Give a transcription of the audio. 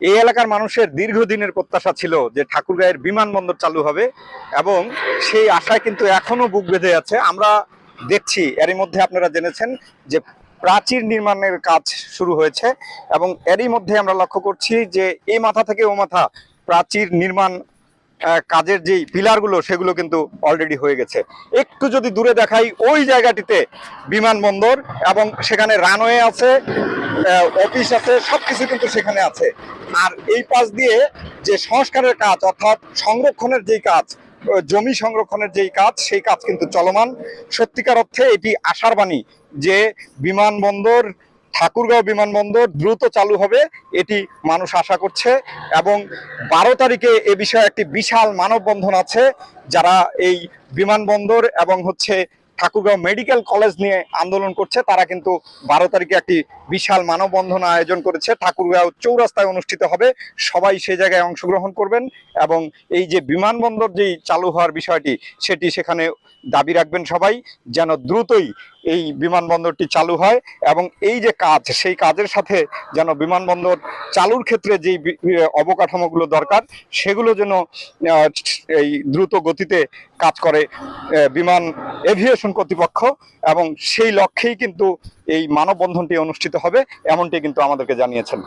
এই এলাকার মানুষের দীর্ঘদিনের প্রত্যাশা ছিল যে ঠাকুরগাঁয়ের বিমানবন্দর চালু হবে এবং সেই আশায় কিন্তু এখনও বুক বেঁধে আছে। আমরা দেখছি, এরই মধ্যে আপনারা জেনেছেন যে প্রাচীর নির্মাণের কাজ শুরু হয়েছে এবং এরই মধ্যে আমরা লক্ষ্য করছি যে এই মাথা থেকে ও মাথা প্রাচীর নির্মাণ কাজের যেই পিলারগুলো সেগুলো কিন্তু অলরেডি হয়ে গেছে। একটু যদি দূরে দেখাই, ওই জায়গাটিতে বিমানবন্দর এবং সেখানে রানওয়ে আছে অফিস আছে সব কিছু কিন্তু সেখানে আছে। আর এই পাশ দিয়ে যে সংস্কারের কাজ, অর্থাৎ সংরক্ষণের যেই কাজ জমি সংরক্ষণের যেই কাজ, সেই কাজ কিন্তু চলমান। সত্যিকার অর্থে এটি আশার বাণী যে বিমানবন্দর ঠাকুরগাঁও বিমানবন্দর দ্রুত চালু হবে, এটি মানুষ আশা করছে। এবং বারো তারিখে এ বিষয়ে একটি বিশাল মানববন্ধন আছে, যারা এই বিমানবন্দর এবং হচ্ছে ঠাকুরগাঁও মেডিকেল কলেজ নিয়ে আন্দোলন করছে। তারা কিন্তু বারো তারিখে একটি বিশাল মানববন্ধন আয়োজন করেছে। ঠাকুরগাঁও চৌরাস্তায় অনুষ্ঠিত হবে। সবাই সেই জায়গায় অংশগ্রহণ করবেন এবং এই যে বিমানবন্দর যেই চালু হওয়ার বিষয়টি, সেটি সেখানে দাবি রাখবেন সবাই যেন দ্রুতই এই বিমানবন্দরটি চালু হয় এবং এই যে কাজ, সেই কাজের সাথে যেন বিমানবন্দর চালুর ক্ষেত্রে যেই অবকাঠামোগুলো দরকার, সেগুলো যেন এই দ্রুত গতিতে কাজ করে বিমান এভিয়েশন কর্তৃপক্ষ এবং সেই লক্ষ্যেই কিন্তু এই মানববন্ধনটি অনুষ্ঠিত হবে এমনটি কিন্তু আমাদেরকে জানিয়েছেন।